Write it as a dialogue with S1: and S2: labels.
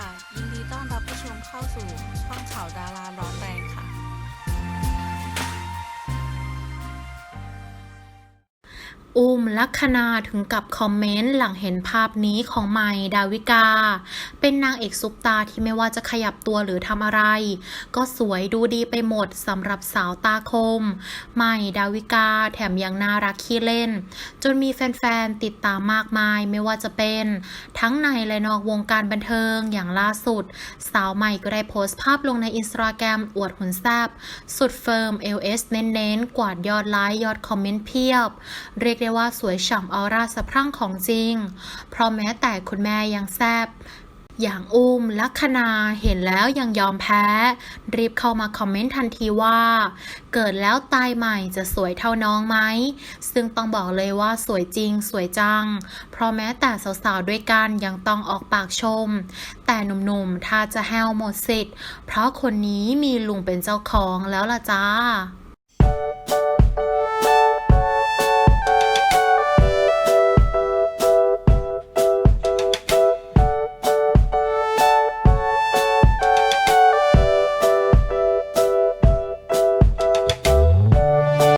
S1: ค่ะ ยินดีต้อนรับผู้ชมเข้าสู่ช่องข่าวด
S2: อุ้มลัคนาถึงกับคอมเมนต์หลังเห็นภาพนี้ของใหม่ดาวิกา เป็นนางเอกซุปตาที่ไม่ว่าจะขยับตัวหรือทำอะไร ก็สวยดูดีไปหมดสำหรับสาวตาคม ใหม่ดาวิกาแถมยังน่ารักขี้เล่น จนมีแฟนๆ ติดตามมากมายไม่ว่าจะเป็น ทั้งในและนอกวงการบันเทิงอย่างล่าสุด สาวใหม่ก็ได้โพสต์ภาพลงในอินสตาแกรมอวดหุ่นแซบสุดเฟิร์ม LS เน้นๆกวาดยอดไลค์ยอดคอมเมนต์เพียบเรียกได้ว่าสวยฉ่ำออร่าสะพรั่งของจริง เพราะแม้แต่คุณแม่ยังแซบอย่างอุ้มลัคนาเห็นแล้วยังยอมแพ้ รีบเข้ามาคอมเมนต์ทันทีว่า เกิดแล้วตายใหม่จะสวยเท่าน้องไหม ซึ่งต้องบอกเลยว่าสวยจริงสวยจัง เพราะแม้แต่สาวๆด้วยกันยังต้องออกปากชม แต่หนุ่มๆ ถ้าจะแห้วหมดสิทธิ์ เพราะคนนี้มีลุงเป็นเจ้าของแล้วล่ะจ้า